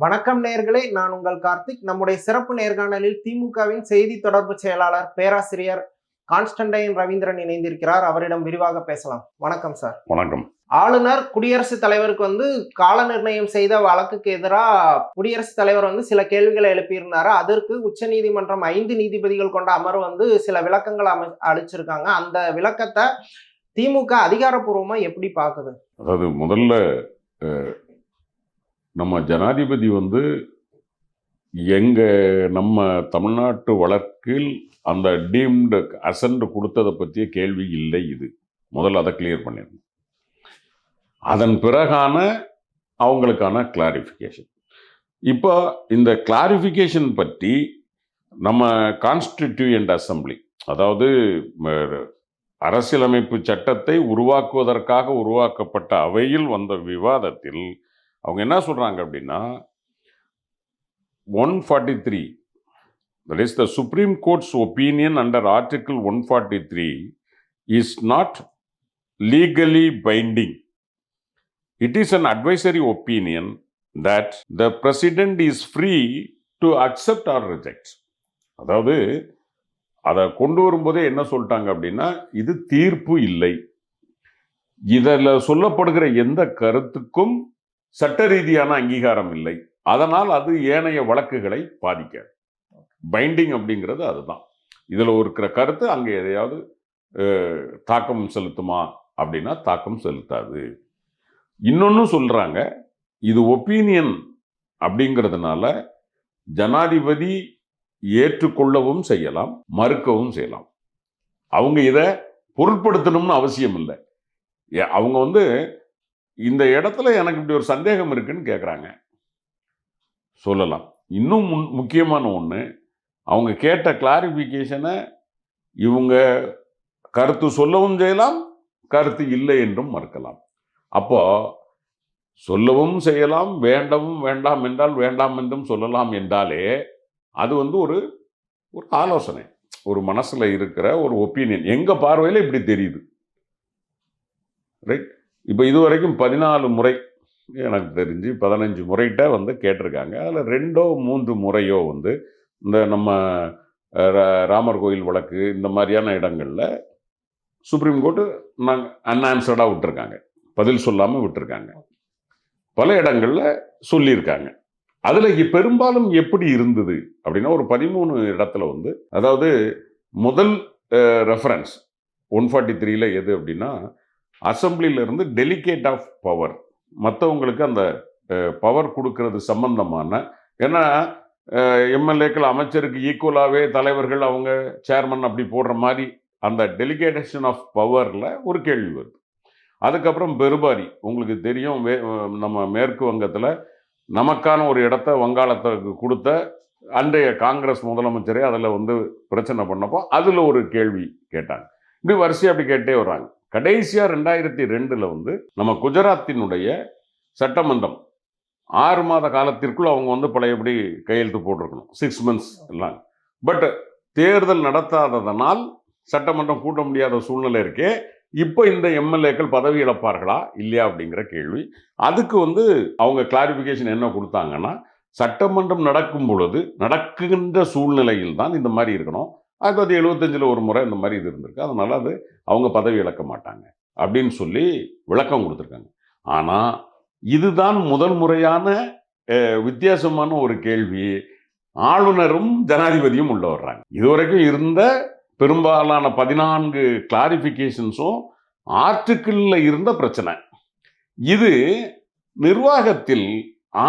வணக்கம் நேர்களே நான் உங்கள் கார்த்திக். நம்முடைய சிறப்பு நேர்காணலில் திமுகவின் செய்தி தொடர்பு செயலாளர் பேராசிரியர் கான்ஸ்டன்டைன் ரவீந்திரன் இணைந்திருக்கிறார். அவரிடம் விரிவாக பேசலாம். வணக்கம் சார். வணக்கம். ஆளுநர் குடியரசுத் தலைவருக்கு வந்து கால நிர்ணயம் செய்த வழக்குக்கு எதிராக குடியரசுத் தலைவர் வந்து சில கேள்விகளை எழுப்பியிருந்தாரு. அதற்கு உச்சநீதிமன்றம் ஐந்து நீதிபதிகள் கொண்ட அமர்வு வந்து சில விளக்கங்கள் அமை அளிச்சிருக்காங்க. அந்த விளக்கத்தை திமுக அதிகாரப்பூர்வமா எப்படி பாக்குது அதாவது முதல்ல நம்ம ஜனாதிபதி வந்து எங்கள் நம்ம தமிழ்நாட்டு வழக்கில் அந்த டீம்டு அசன்ட் கொடுத்ததை பற்றிய கேள்வி இல்லை இது. முதல்ல அதை கிளியர் பண்ணிடணும். அதன் பிறகான அவங்களுக்கான கிளாரிஃபிகேஷன் இப்போ இந்த கிளாரிஃபிகேஷன் பற்றி நம்ம கான்ஸ்டிடியூயன்ட் அசம்பிளி அதாவது அரசியலமைப்பு சட்டத்தை உருவாக்குவதற்காக உருவாக்கப்பட்ட அவையில் வந்த விவாதத்தில் அவங்க என்ன சொல்கிறாங்க அப்படின்னா one forty three that is the supreme court's opinion under article one forty three is not legally binding it is an advisory opinion that the president is free to accept or reject அதாவது அதை கொண்டு வரும்போதே என்ன சொல்லிட்டாங்க அப்படின்னா இது தீர்ப்பு இல்லை. இதில் சொல்லப்படுகிற எந்த கருத்துக்கும் சட்ட ரீதியான அங்கீகாரம் இல்லை. அதனால் அது ஏனைய வழக்குகளை பாதிக்க பைண்டிங் அப்படிங்கிறது அதுதான். இதில் இருக்கிற கருத்து அங்கே எதையாவது தாக்கம் செலுத்துமா அப்படின்னா தாக்கம் செலுத்தாது. இன்னொன்னு சொல்றாங்க இது ஒப்பீனியன் அப்படிங்கிறதுனால ஜனாதிபதி ஏற்றுக்கொள்ளவும் செய்யலாம் மறுக்கவும் செய்யலாம். அவங்க இதை பொருட்படுத்தணும்னு அவசியம் இல்லை. அவங்க வந்து இந்த இடத்துல எனக்கு இப்படி ஒரு சந்தேகம் இருக்குன்னு கேட்குறாங்க சொல்லலாம். இன்னும் முன்- முக்கியமான ஒன்று அவங்க கேட்ட கிளாரிஃபிகேஷனை இவங்க கருத்து சொல்லவும் செய்யலாம் கருத்து இல்லை என்றும் மறுக்கலாம். அப்போ சொல்லவும் செய்யலாம் வேண்டவும் வேண்டாம் என்றால் வேண்டாம் என்றும் சொல்லலாம் என்றாலே அது வந்து ஒரு ஒரு ஆலோசனை ஒரு மனசில் இருக்கிற ஒரு ஒப்பீனியன் எங்கள் பார்வையில் இப்படி தெரியுது. ரைட் இப்போ இதுவரைக்கும் பதினாலு முறை எனக்கு தெரிஞ்சு பதினஞ்சு முறைகிட்ட வந்து கேட்டிருக்காங்க. அதில் ரெண்டோ மூன்று முறையோ வந்து இந்த நம்ம ரா- ராமர் கோயில் வழக்கு இந்த மாதிரியான இடங்களில் சுப்ரீம் கோர்ட்டு நாங்கள் அன்ஆன்சர்டாக விட்டுருக்காங்க. பதில் சொல்லாமல் விட்டுருக்காங்க. பல இடங்களில் சொல்லியிருக்காங்க. அதில் பெரும்பாலும் எப்படி இருந்தது அப்படின்னா ஒரு பதிமூணு இடத்துல வந்து அதாவது முதல் ரெஃபரன்ஸ் ஒன் ஃபார்ட்டி த்ரீல எது அப்படின்னா அசம்பிளியிலிருந்து டெலிகேட் ஆஃப் பவர் மற்றவங்களுக்கு அந்த பவர் கொடுக்கறது சம்பந்தமான ஏன்னா எம்எல்ஏக்கள் அமைச்சருக்கு ஈக்குவலாகவே தலைவர்கள் அவங்க சேர்மன் அப்படி போடுற மாதிரி அந்த டெலிகேடேஷன் ஆஃப் பவரில் ஒரு கேள்வி வருது. அதுக்கப்புறம் பெருபாரி உங்களுக்கு தெரியும் வே- நம்ம மேற்கு வங்கத்தில் நமக்கான ஒரு இடத்த வங்காளத்துக்கு கொடுத்த அன்றைய காங்கிரஸ் முதலமைச்சரே அதில் வந்து பிரச்சனை பண்ணப்போ அதில் ஒரு கேள்வி கேட்டாங்க. இப்படி வரிசையாக அப்படி கேட்டே வர்றாங்க. கடைசியாக ரெண்டாயிரத்தி ரெண்டில் வந்து நம்ம குஜராத்தினுடைய சட்டமன்றம் ஆறு மாத காலத்திற்குள் அவங்க வந்து பழையபடி கையெழுத்து போட்டிருக்கணும். சிக்ஸ் மந்த்ஸ் எல்லாம். பட் தேர்தல் நடத்தாததனால் சட்டமன்றம் கூட்ட முடியாத சூழ்நிலை இருக்கே. இப்போ இந்த எம்எல்ஏக்கள் பதவி இழப்பார்களா? இல்லையா? அப்படிங்கிற கேள்வி. அதுக்கு வந்து அவங்க கிளாரிஃபிகேஷன் என்ன கொடுத்தாங்கன்னா சட்டமன்றம் நடக்கும் பொழுது நடக்குகின்ற சூழ்நிலையில் தான் இந்த மாதிரி இருக்கணும். ஆயிரத்தி தொள்ளாயிரத்தி எழுபத்தஞ்சில் ஒரு முறை இந்த மாதிரி இது இருந்திருக்கு. அதனால் அது அவங்க பதவி இழக்க மாட்டாங்க அப்படின்னு சொல்லி விளக்கம் கொடுத்துருக்காங்க. ஆனால் இதுதான் முதல் முறையான வித்தியாசமான ஒரு கேள்வி. ஆளுநரும் ஜனாதிபதியும் உள்ள வர்றாங்க. இதுவரைக்கும் இருந்த பெரும்பாலான பதினான்கு கிளாரிஃபிகேஷன்ஸும் ஆர்டிக்கிளில் இருந்த பிரச்சனை. இது நிர்வாகத்தில்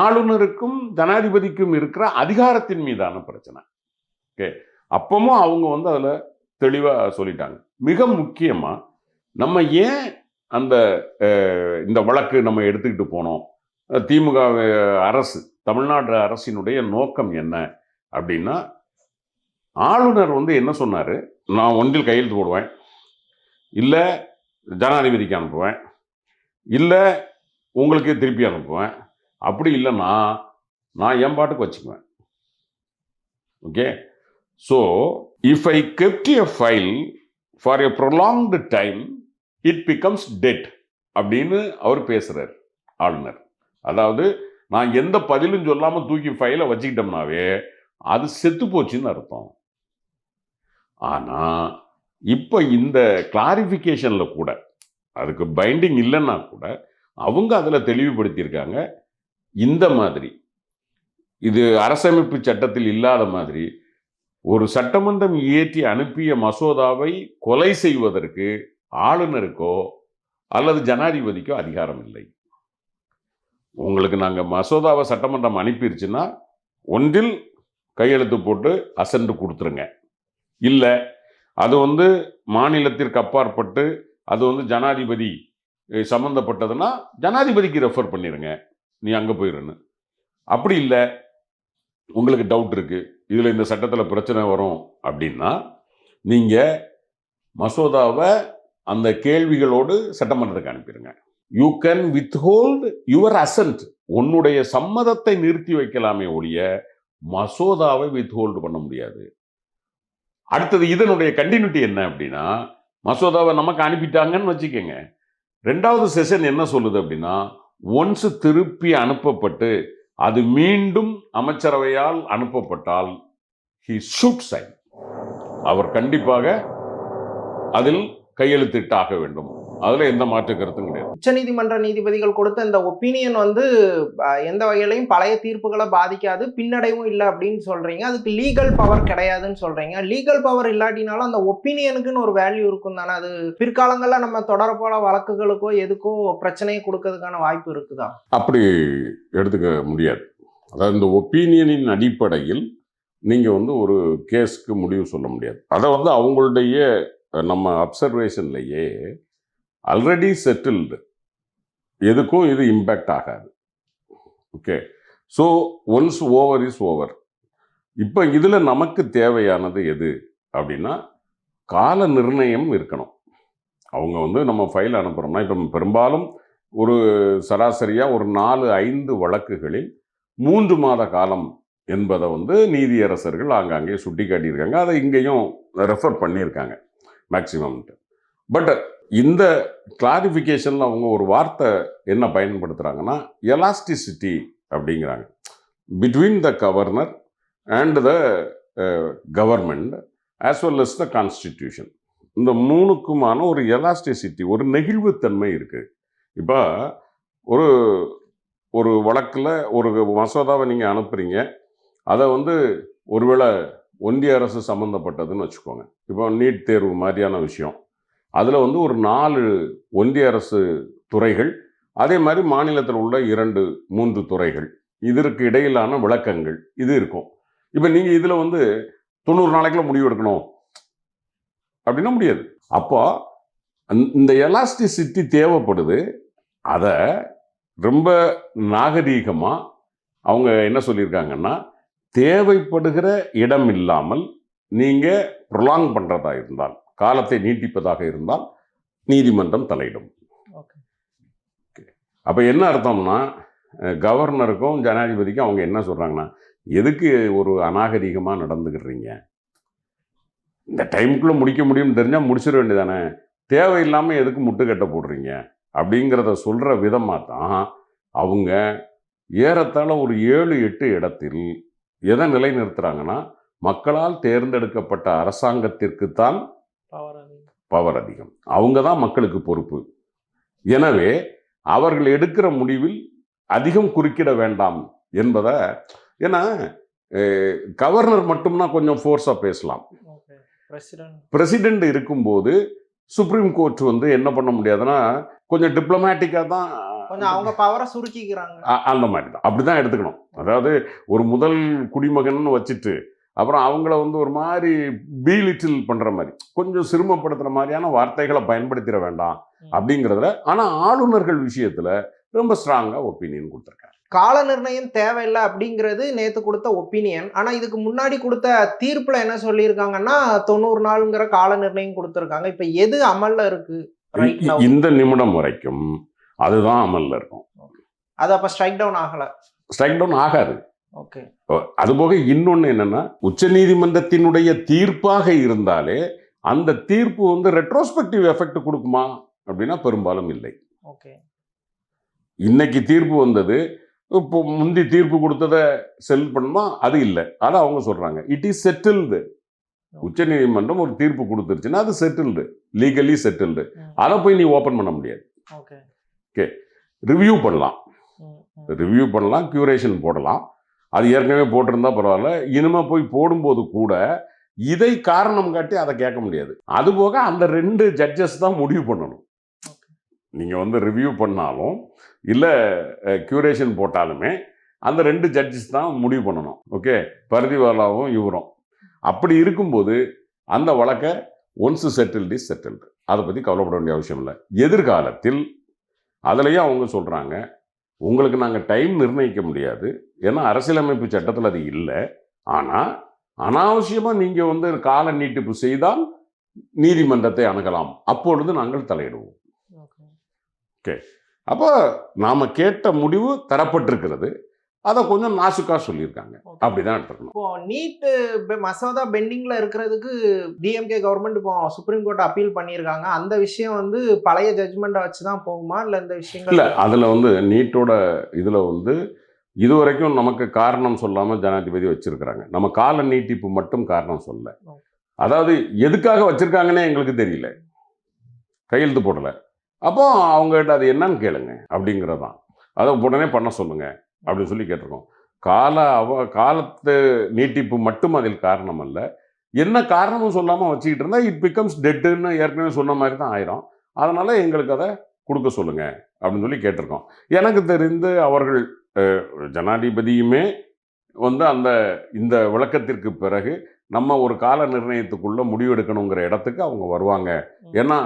ஆளுநருக்கும் ஜனாதிபதிக்கும் இருக்கிற அதிகாரத்தின் மீதான பிரச்சனை. ஓகே? அப்பவும் அவங்க வந்து அதில் தெளிவாக சொல்லிட்டாங்க. மிக முக்கியமாக நம்ம ஏன் அந்த இந்த வழக்கு நம்ம எடுத்துக்கிட்டு போனோம்? திமுக அரசு தமிழ்நாடு அரசினுடைய நோக்கம் என்ன? அப்படின்னா ஆளுநர் வந்து என்ன சொன்னார்? நான் ஒன்றில் கையெழுத்து போடுவேன். இல்லை ஜனாதிபதிக்கு அனுப்புவேன். இல்லை உங்களுக்கு திருப்பி அனுப்புவேன். அப்படி இல்லைன்னா நான் என் பாட்டுக்கு வச்சுக்குவேன். Okay? So if I kept a file for a prolonged time it becomes dead அப்படின்னு அவர் பேசுகிறார் ஆளுநர். அதாவது நான் எந்த பதிலும் சொல்லாமல் தூக்கி ஃபைலை வச்சுக்கிட்டோம்னாவே அது செத்து போச்சுன்னு அர்த்தம். ஆனால் இப்போ இந்த கிளாரிஃபிகேஷனில் கூட அதுக்கு பைண்டிங் இல்லைன்னா கூட அவங்க அதில் தெளிவுபடுத்தியிருக்காங்க. இந்த மாதிரி இது அரசமைப்பு சட்டத்தில் இல்லாத மாதிரி ஒரு சட்டமன்றம் இயற்றி அனுப்பிய மசோதாவை கொலை செய்வதற்கு ஆளுநருக்கோ அல்லது ஜனாதிபதிக்கோ அதிகாரம் இல்லை. உங்களுக்கு நாங்கள் மசோதாவை சட்டமன்றம் அனுப்பிடுச்சுன்னா ஒன்றில் கையெழுத்து போட்டு அசண்டு கொடுத்துருங்க. இல்லை அது வந்து மாநிலத்திற்கு அப்பாற்பட்டு அது வந்து ஜனாதிபதி சம்மந்தப்பட்டதுன்னா ஜனாதிபதிக்கு ரெஃபர் பண்ணிடுங்க நீ அங்கே போயிடுன்னு அப்படி இல்லை உங்களுக்கு டவுட் இருக்குது இதில் இந்த சட்டத்தில் பிரச்சனை வரும் அப்படின்னா நீங்கள் மசோதாவை அந்த கேள்விகளோடு சட்டமன்றத்துக்கு அனுப்பிடுங்க. You can withhold your assent உன்னுடைய சம்மதத்தை நிறுத்தி வைக்கலாமே ஒழிய மசோதாவை வித்ஹோல்டு பண்ண முடியாது. அடுத்தது இதனுடைய கண்டினியூட்டி என்ன அப்படின்னா மசோதாவை நமக்கு அனுப்பிட்டாங்கன்னு வச்சுக்கோங்க. ரெண்டாவது செஷன் என்ன சொல்லுது அப்படின்னா ஒன்ஸ் திருப்பி அனுப்பப்பட்டு அது மீண்டும் அமைச்சரவையால் அனுப்பப்பட்டால் ஹி ஷுட் சைன் அவர் கண்டிப்பாக அதில் கையெழுத்திட்டாக வேண்டும். அதுல எந்த மாற்று கருத்தும் கிடையாது. உச்சநீதிமன்ற நீதிபதிகள் கொடுத்த இந்த ஒப்பீனியன் வந்து எந்த வகையிலையும் பழைய தீர்ப்புகளை பாதிக்காது பின்னடைவும் இல்லை அப்படின்னு சொல்றீங்க. அதுக்கு லீகல் பவர் கிடையாதுன்னு சொல்றீங்க. லீகல் பவர் இல்லாட்டினாலும் அந்த ஒப்பீனியனுக்குன்னு ஒரு வேல்யூ இருக்கும் தானே? அது பிற்காலங்களில் நம்ம தொடரப்போல வழக்குகளுக்கோ எதுக்கோ பிரச்சனையை கொடுக்கறதுக்கான வாய்ப்பு இருக்குதா? அப்படி எடுத்துக்க முடியாது. அதாவது இந்த ஒப்பீனியனின் அடிப்படையில் நீங்கள் வந்து ஒரு கேஸ்க்கு முடிவு சொல்ல முடியாது. அதை வந்து அவங்களுடைய நம்ம அப்சர்வேஷன்லேயே ஆல்ரெடி செட்டில்டு எதுக்கும் இது இம்பேக்ட் ஆகாது. Okay so once over is over இப்போ இதில் நமக்கு தேவையானது எது? அப்படின்னா கால நிர்ணயம் இருக்கணும். அவங்க வந்து நம்ம ஃபைல் அனுப்புகிறோம்னா இப்போ பெரும்பாலும் ஒரு சராசரியாக ஒரு நாலு ஐந்து வழக்குகளில் மூன்று மாத காலம் என்பதை வந்து நீதியரசர்கள் ஆங்காங்கே சுட்டி காட்டியிருக்காங்க அதை இங்கேயும் ரெஃபர் பண்ணியிருக்காங்க. மேக்சிமம்ட்டு பட் இந்த கிளாரிஃபிகேஷனில் அவங்க ஒரு வார்த்தை என்ன பயன்படுத்துகிறாங்கன்னா எலாஸ்டிசிட்டி அப்படிங்கிறாங்க. Between the governor and the government as well as the constitution இந்த மூணுக்குமான ஒரு எலாஸ்டிசிட்டி ஒரு நெகிழ்வுத்தன்மை இருக்குது இப்போ ஒரு ஒரு வழக்கில் ஒரு மசோதாவை நீங்கள் அனுப்புகிறீங்க அதை வந்து ஒருவேளை ஒன்றிய அரசு சம்மந்தப்பட்டதுன்னு வச்சுக்கோங்க. இப்போ நீட் தேர்வு மாதிரியான விஷயம். அதில் வந்து ஒரு நாலு ஒன்றிய அரசு துறைகள் அதே மாதிரி மாநிலத்தில் உள்ள இரண்டு மூன்று துறைகள். இதற்கு இடையிலான விளக்கங்கள் இது இருக்கும். இப்போ நீங்கள் இதில் வந்து தொண்ணூறு நாளைக்குள்ள முடிவு எடுக்கணும். அப்படின்னா முடியாது. அப்போ அந்த- இந்த எலாஸ்டிசிட்டி தேவைப்படுது. அதை ரொம்ப நாகரீகமாக அவங்க என்ன சொல்லியிருக்காங்கன்னா தேவைப்படுகிற இடம் இல்லாமல் நீங்கள் ப்ரொலாங் பண்ணுறதா இருந்தால். காலத்தை நீட்டிப்பதாக இருந்தால் நீதிமன்றம் தலையிடும். ஓகே. அப்போ என்ன அர்த்தம்னா கவர்னருக்கும் ஜனாதிபதிக்கும் அவங்க என்ன சொல்கிறாங்கன்னா எதுக்கு ஒரு அநாகரிகமாக நடந்துக்கிறீங்க இந்த டைமுக்குள்ளே முடிக்க முடியும்னு தெரிஞ்சால் முடிச்சிட வேண்டியதானே? தேவையில்லாமல் எதுக்கு முட்டுக்கட்டை போடுறீங்க? அப்படிங்கிறத சொல்கிற விதமாக தான் அவங்க ஏறத்தாழ ஒரு ஏழு எட்டு இடத்தில் எதை நிலைநிறுத்துறாங்கன்னா மக்களால் தேர்ந்தெடுக்கப்பட்ட அரசாங்கத்திற்குத்தான் பவர் அதிகம். அவங்க தான் மக்களுக்கு பொறுப்பு. எனவே அவர்கள் எடுக்கிற முடிவில் அதிகம் குறுக்கிட வேண்டாம் என்பதை ஏன்னா கவர்னர் மட்டும்னா கொஞ்சம் ஃபோர்ஸாக பேசலாம். பிரசிடென்ட் இருக்கும்போது சுப்ரீம் கோர்ட் வந்து என்ன பண்ண முடியாதுன்னா கொஞ்சம் டிப்ளமேட்டிக்காக தான் கொஞ்சம் அவங்க பவரை சுருக்கிக்கிறாங்க. அந்த மாதிரி தான். அப்படி தான் எடுத்துக்கணும். அதாவது ஒரு முதல் குடிமகன் வச்சுட்டு அப்புறம் அவங்கள வந்து ஒரு மாதிரி பீ லிட்டில் பண்ணுற மாதிரி. கொஞ்சம் சிறுமப்படுத்துகிற மாதிரியான வார்த்தைகளை பயன்படுத்திட வேண்டாம் அப்படிங்கிறதுல ஆனால் ஆளுநர்கள் விஷயத்தில் ரொம்ப ஸ்ட்ராங்காக ஒப்பீனியன் கொடுத்துருக்காங்க கால நிர்ணயம் தேவையில்லை அப்படிங்கிறது நேத்து கொடுத்த ஒப்பீனியன் ஆனா இதுக்கு முன்னாடி கொடுத்த தீர்ப்புல என்ன சொல்லியிருக்காங்கன்னா தொண்ணூறு நாளுங்கிற கால நிர்ணயம் கொடுத்துருக்காங்க. இப்ப எது அமல்ல இருக்கு? ரைட் இ- இந்த நிமிடம் வரைக்கும் அதுதான் அமலில் இருக்கும். அது அப்ப ஸ்ட்ரைக் டவுன் ஆகல. ஸ்ட்ரைக் டவுன் ஆகாது. அதுபோக இன்னொன்று என்னன்னா உச்சநீதிமன்றத்தினுடைய தீர்ப்பாக இருந்தாலே அந்த தீர்ப்பு வந்து ரெட்ரோஸ்பெக்டிவ் எஃபெக்ட் கொடுக்குமா அப்படின்னா பெரும்பாலும் இல்லை. ஓகே. இன்னைக்கு தீர்ப்பு வந்தது இப்போ முந்தி தீர்ப்பு கொடுத்ததை செல் பண்ணுமா? அது இல்லை. அதை அவங்க சொல்றாங்க. இட் இஸ் செட்டில்டு உச்சநீதிமன்றம் ஒரு தீர்ப்பு கொடுத்துருச்சுன்னா அது செட்டில்டு லீகலி செட்டில்டு அதை போய் நீ ஓப்பன் பண்ண முடியாது. ஓகே. ரிவ்யூ பண்ணலாம். ரிவ்யூ பண்ணலாம் கியூரேஷன் போடலாம். அது ஏற்கனவே போட்டிருந்தா பரவாயில்ல. இனிமே போய் போடும்போது கூட இதை காரணம் காட்டி அதை கேட்க முடியாது. அதுபோக அந்த ரெண்டு ஜட்ஜஸ் தான் முடிவு பண்ணணும். நீங்கள் வந்து ரிவ்யூ பண்ணாலும் இல்லை கியூரேஷன் போட்டாலுமே அந்த ரெண்டு ஜட்ஜஸ் தான் முடிவு பண்ணணும். ஓகே பரதிவாலாவும் இவரும். அப்படி இருக்கும்போது அந்த வழக்கை ஒன்ஸ் செட்டில்டு இஸ் செட்டில்டு அதை பற்றி கவலைப்பட வேண்டிய அவசியம் இல்லை. எதிர்காலத்தில் அதுலேயும் அவங்க சொல்கிறாங்க உங்களுக்கு நாங்கள் டைம் நிர்ணயிக்க முடியாது. ஏன்னா அரசியலமைப்பு சட்டத்தில் அது இல்லை. ஆனால் அனாவசியமாக நீங்கள் வந்து கால நீட்டிப்பு செய்தால் நீதிமன்றத்தை அணுகலாம். அப்பொழுது நாங்கள் தலையிடுவோம். அப்போ நாம் கேட்ட முடிவு தரப்பட்டிருக்கிறது. அதை கொஞ்சம் நாசுக்கா சொல்லியிருக்காங்க. அப்படிதான் எடுத்துக்கணும். இப்போ நீட் மசோதா பெண்டிங்ல இருக்கிறதுக்கு டிஎம்கே கவர்மெண்ட் இப்போ சுப்ரீம் கோர்ட் அப்பீல் பண்ணியிருக்காங்க. அந்த விஷயம் வந்து பழைய ஜட்ஜ்மெண்ட்டை வச்சு தான் போகுமா? இல்லை இந்த விஷயங்கள் இல்லை அதில் வந்து நீட்டோட இதில் வந்து இதுவரைக்கும் நமக்கு காரணம் சொல்லாமல் ஜனாதிபதி வச்சிருக்கிறாங்க. நம்ம கால நீட்டிப்பு மட்டும் காரணம் சொல்ல. அதாவது எதுக்காக வச்சுருக்காங்கன்னே எங்களுக்கு தெரியல. கையெழுத்து போடலை. அப்போ அவங்ககிட்ட அது என்னன்னு கேளுங்க. அப்படிங்கிறதான். அதை உடனே பண்ண சொல்லுங்கள் அப்படின்னு சொல்லி கேட்டிருக்கோம். கால அவ காலத்து நீட்டிப்பு மட்டும் அதில் காரணம் அல்ல. என்ன காரணமும் சொல்லாமல் வச்சுக்கிட்டு இருந்தால் இட் பிகம்ஸ் டெட்டுன்னு ஏற்கனவே சொன்ன மாதிரி தான் ஆயிரும். அதனால் எங்களுக்கு அதை கொடுக்க சொல்லுங்கள் அப்படின்னு சொல்லி கேட்டிருக்கோம். எனக்கு தெரிந்து அவர்கள் ஜனாதிபதியுமே வந்து அந்த இந்த விளக்கத்திற்கு பிறகு நம்ம ஒரு கால நிர்ணயத்துக்குள்ள முடிவெடுக்கணுங்கிற இடத்துக்கு அவங்க வருவாங்க. ஏன்னா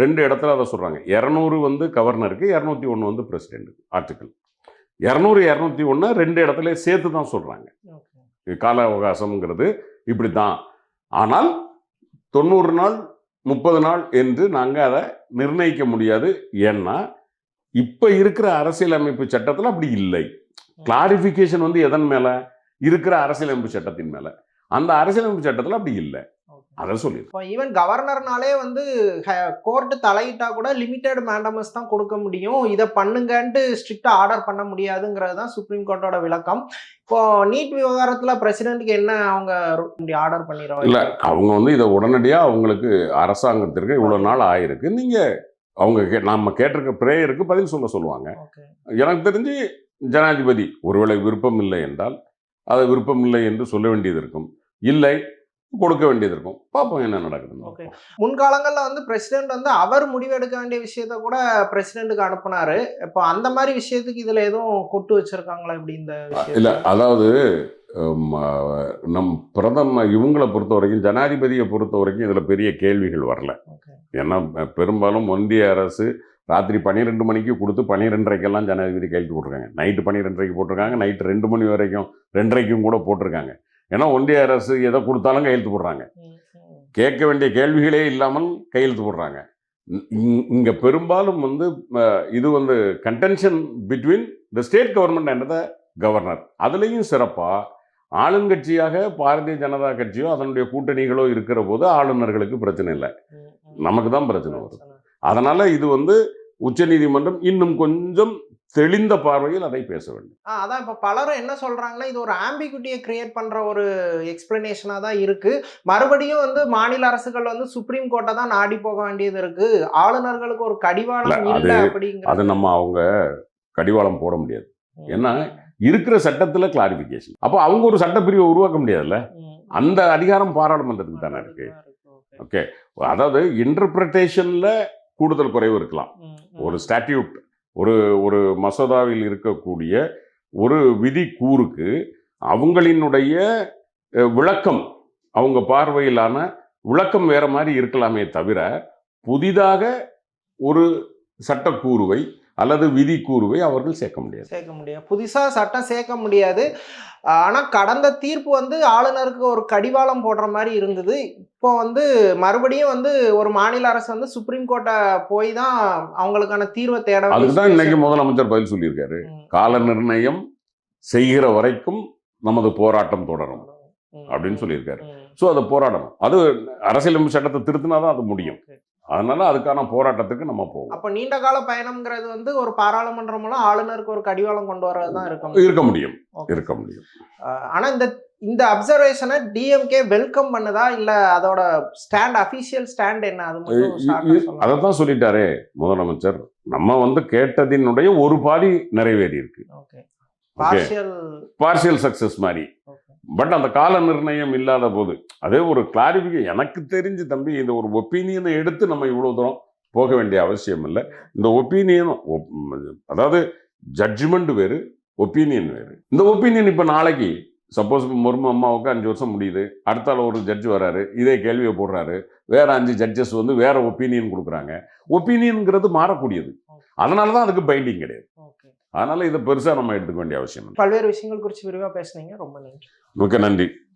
ரெண்டு இடத்துல அதை சொல்றாங்க. இரநூறு வந்து கவர்னருக்கு இரநூத்தி ஒன்று வந்து பிரசிடென்ட் ஆர்டிக்கல் இரநூறு இரநூத்தி ஒன்று ரெண்டு இடத்துல சேர்த்து தான் சொல்றாங்க. இது கால அவகாசம்ங்கிறது இப்படி தான் ஆனால் தொண்ணூறு நாள் முப்பது நாள் என்று நாங்கள் அதை நிர்ணயிக்க முடியாது. ஏன்னா இப்போ இருக்கிற அரசியலமைப்பு சட்டத்தில் அப்படி இல்லை. கிளாரிஃபிகேஷன் வந்து எதன் மேலே? இருக்கிற அரசியலமைப்பு சட்டத்தின் மேலே. அந்த அரசியலமைப்பு சட்டத்தில் அப்படி இல்லை. அதை சொல்லி இப்போ ஈவன் கவர்னர்னாலே வந்து கோர்ட்டு தலையிட்டா கூட லிமிட்டெட் மேண்டமஸ் தான் கொடுக்க முடியும். இதை பண்ணுங்கன்ட்டு ஸ்ட்ரிக்டா ஆர்டர் பண்ண முடியாதுங்கிறது தான் சுப்ரீம் கோர்ட்டோட விளக்கம். இப்போ நீட் விவகாரத்துல பிரசிடென்ட்க்கு என்ன அவங்க ஆர்டர் பண்ணிடுவாங்க இல்லை அவங்க வந்து இதை உடனடியாக அவங்களுக்கு அரசாங்கத்திற்கு இவ்வளோ நாள் ஆயிருக்கு. நீங்கள் அவங்க கே நம்ம கேட்டிருக்க ப்ரேயருக்கு பதில் சொல்ல சொல்லுவாங்க. எனக்கு தெரிஞ்சு ஜனாதிபதி ஒருவேளை விருப்பம் இல்லை என்றால் அது விருப்பம் இல்லை என்று சொல்ல வேண்டியது இருக்கும். இல்லை கொடுக்க வேண்டியது இருக்கும். பார்ப்போம் என்ன நடக்குதுன்னு ஓகே. முன்காலங்கள்ல வந்து பிரசிடென்ட் வந்து அவர் முடிவெடுக்க வேண்டிய விஷயத்த கூட பிரசிடென்ட்டுக்கு அனுப்புனாரு. இப்போ அந்த மாதிரி விஷயத்துக்கு இதுல எதுவும் கொட்டு வச்சிருக்காங்களா? இப்படி இந்த இல்லை அதாவது நம் பிரதம இவங்களை பொறுத்த வரைக்கும் ஜனாதிபதியை பொறுத்த வரைக்கும் இதில் பெரிய கேள்விகள் வரல. ஏன்னா பெரும்பாலும் ஒன்றிய அரசு ராத்திரி பன்னிரெண்டு மணிக்கு கொடுத்து பன்னிரெண்டரைக்கெல்லாம் ஜனாதிபதி கையெழுத்து போட்டிருக்காங்க. நைட்டு பன்னிரெண்டரைக்கு போட்டிருக்காங்க. நைட்டு ரெண்டு மணி வரைக்கும் ரெண்டரைக்கும் கூட போட்டிருக்காங்க. ஏன்னா ஒன்றிய அரசு எதை கொடுத்தாலும் கையெழுத்து போடுறாங்க. கேட்க வேண்டிய கேள்விகளே இல்லாமல் கையெழுத்து போடுறாங்க. இங்க பெரும்பாலும் வந்து இது வந்து contention between the state government and the governor அதுலேயும் சிறப்பாக ஆளுங்கட்சியாக பாரதிய ஜனதா கட்சியோ அதனுடைய கூட்டணிகளோ இருக்கிற போது ஆளுநர்களுக்கு பிரச்சனை இல்லை. நமக்கு தான் பிரச்சனை வரும். அதனால இது வந்து உச்சநீதிமன்றம் இன்னும் கொஞ்சம் தெளிந்த பார்வையில் அதை பேச வேண்டும். அதான் இப்போ பலரும் என்ன சொல்றாங்கன்னா இது ஒரு ஆம்பிகுட்டியை கிரியேட் பண்ற ஒரு எக்ஸ்பிளனேஷனா தான் இருக்கு. மறுபடியும் வந்து மாநில அரசுகள் வந்து சுப்ரீம் கோர்ட்டை தான் நாடி போக வேண்டியது இருக்கு. ஆளுநர்களுக்கு ஒரு கடிவாளம் இல்ல, அப்படிங்கிற அதை நம்ம அவங்க கடிவாளம் போட முடியாது. ஏன்னா இருக்கிற சட்டத்துல கிளாரிபிகேஷன் அப்போ அவங்க ஒரு சட்டப்பிரிவை உருவாக்க முடியாதுல்ல? அந்த அதிகாரம் பாராளுமன்றத்துக்கு தானே இருக்கு. ஓகே. அதாவது இன்டர்பிரட்டேஷன்ல கூடுதல் குறைவு இருக்கலாம். ஒரு ஸ்டாட்யூட் ஒரு ஒரு மசோதாவில் இருக்கக்கூடிய ஒரு விதி கூறுக்கு அவங்களினுடைய விளக்கம் அவங்க பார்வையிலான விளக்கம் வேற மாதிரி இருக்கலாமே தவிர புதிதாக ஒரு சட்டக்கூறுவை அல்லது விதி கூறுவை அவர்கள் சேர்க்க முடியாது. சேர்க்க முடியாது. புதுசா சட்டம் சேர்க்க முடியாது. ஆனா கடந்த தீர்ப்பு வந்து ஆளுநருக்கு ஒரு கடிவாளம் போடுற மாதிரி இருந்தது. இப்போ வந்து மறுபடியும் வந்து ஒரு மாநில அரசு வந்து சுப்ரீம் கோர்ட்டை போய் தான் அவங்களுக்கான தீர்வை தேட வேண்டிய அதுக்கு தான் இன்னைக்கு. முதலமைச்சர் பதில் சொல்லியிருக்காரு. கால நிர்ணயம் செய்கிற வரைக்கும் நமது போராட்டம் தொடரும் அப்படின்னு சொல்லியிருக்காரு. ஸோ அதை போராடணும். அது அரசியலமைப்பு சட்டத்தை திருத்தினா தான் அது முடியும். அதனால அதுக்கான போராட்டத்துக்கு நம்ம போவோம். அப்ப நீண்ட கால பயணம்ங்கிறது வந்து ஒரு பாராளுமன்றம் மூலம் ஆளுநருக்கு ஒரு கடிவாளம் கொண்டு வரதுதான் இருக்கும் இருக்க முடியும். இருக்க முடியும். ஆனா இந்த இந்த அப்சர்வேஷனை டிஎம்கே வெல்கம் பண்ணுதா இல்ல அதோட ஸ்டாண்ட் அபிஷியல் ஸ்டாண்ட் என்ன? அது. அதை தான் சொல்லிட்டாரே முதலமைச்சர். நம்ம வந்து கேட்டதினுடைய ஒரு பாதி நிறைவேறி இருக்கு பார்சியல் சக்சஸ் மாதிரி. பட் அந்த கால நிர்ணயம் இல்லாத போது அதே ஒரு கிளாரிஃபிகே எனக்கு தெரிஞ்சு தம்பி இந்த ஒரு ஒப்பீனியனை எடுத்து நம்ம இவ்வளோ தூரம் போக வேண்டிய அவசியம் இல்லை. இந்த ஒப்பீனியன் அதாவது ஜட்ஜ்மெண்ட் வேறு ஒப்பீனியன் வேறு. இந்த ஒப்பீனியன் இப்போ நாளைக்கு சப்போஸ் முர்மு அம்மாவுக்கு அஞ்சு வருஷம் முடியுது அடுத்தால ஒரு ஜட்ஜ் வராரு இதே கேள்வியை போடுறாரு வேற அஞ்சு ஜட்ஜஸ் வந்து வேற ஒப்பீனியன் கொடுக்குறாங்க. ஒப்பீனியன்ங்கிறது மாறக்கூடியது. அதனால தான் அதுக்கு பைண்டிங் கிடையாது. அதனால இதை பெருசாக நம்ம எடுத்துக்க வேண்டிய அவசியம் பல்வேறு விஷயங்கள் குறித்து விரிவா பேசுனீங்க. ரொம்ப நன்றி. மிக்க நன்றி.